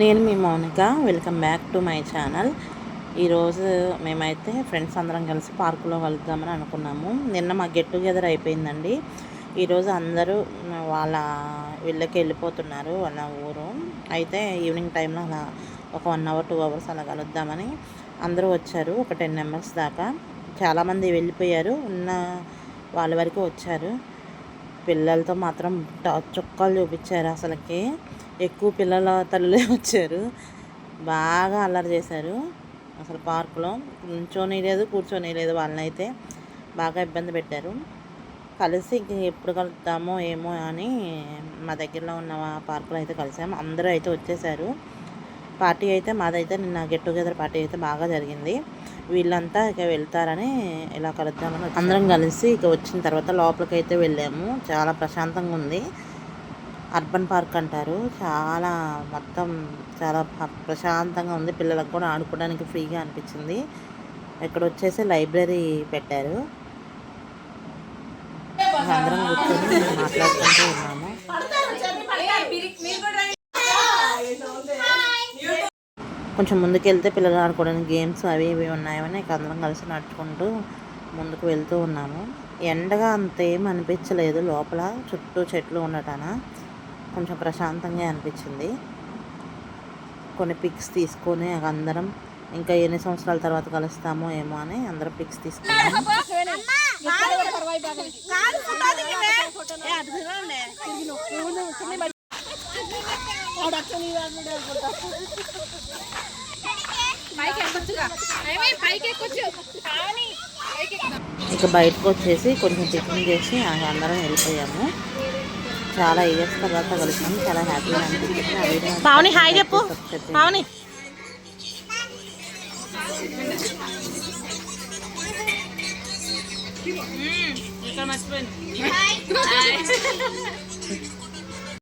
నేను మీ Mounika. Welcome back to my channel ఈరోజు మేమైతే ఫ్రెండ్స్ అందరం కలిసి పార్కులో కలుద్దామని అనుకున్నాము. నిన్న మా గెట్ టుగెదర్ అయిపోయిందండి. ఈరోజు అందరూ వాళ్ళ వీళ్ళకి వెళ్ళిపోతున్నారు వాళ్ళ ఊరు. అయితే ఈవినింగ్ టైంలో అలా ఒక వన్ అవర్ టూ అవర్స్ అలా కలుద్దామని అందరూ వచ్చారు. ఒక టెన్ మెంబర్స్ దాకా. చాలామంది వెళ్ళిపోయారు. ఉన్న వాళ్ళ వరకు వచ్చారు. పిల్లలతో మాత్రం ట- చుక్కలు చూపించారు అసలుకి. ఎక్కువ పిల్లల తల్లులే వచ్చారు. బాగా అల్లరి చేశారు అసలు పార్కులో. కూర్చొని లేదు కూర్చొని లేదు వాళ్ళనైతే. బాగా ఇబ్బంది పెట్టారు. కలిసి ఎప్పుడు కలుద్దామో ఏమో అని మా దగ్గరలో ఉన్న పార్కులో అయితే కలిసాము. అందరూ అయితే వచ్చేసారు. పార్టీ అయితే మాదైతే నిన్న గెట్ టుగెదర్ పార్టీ అయితే బాగా జరిగింది. వీళ్ళంతా ఇక వెళ్తారని ఇలా కలుద్దామని అందరం కలిసి ఇక వచ్చిన తర్వాత లోపలికి అయితే వెళ్ళాము. చాలా ప్రశాంతంగా ఉంది. అర్బన్ పార్క్ అంటారు. చాలా మొత్తం చాలా ప్రశాంతంగా ఉంది. పిల్లలకు కూడా ఆడుకోవడానికి ఫ్రీగా అనిపించింది. ఇక్కడ వచ్చేసి లైబ్రరీ పెట్టారు. అందరం కూర్చొని మాట్లాడుకుంటూ ఉన్నాము. కొంచెం ముందుకు వెళ్తే పిల్లలు ఆడుకోవడానికి గేమ్స్ అవి ఇవి ఉన్నాయని ఇక అందరం కలిసి నడుచుకుంటూ ముందుకు వెళ్తూ ఉన్నాము. ఎండగా అంతేం అనిపించలేదు. లోపల చుట్టూ చెట్లు ఉండటాన కొంచెం ప్రశాంతంగా అనిపించింది. కొన్ని పిక్స్ తీసుకొని అందరం ఇంకా ఎన్ని సంవత్సరాల తర్వాత కలుస్తామో ఏమో అని అందరం పిక్స్ తీసుకున్నాము. ఇక బయటకు వచ్చేసి కొంచెం టిఫిన్ చేసి ఆ అందరం వెళ్ళిపోయాము. చాలా ఇయర్స్ తర్వాత కలిసినాము. చాలా హ్యాపీగా అనిపించింది. పావని హాయ్ చెప్పు. పావని. ఇక్కడ మర్చిపోయింది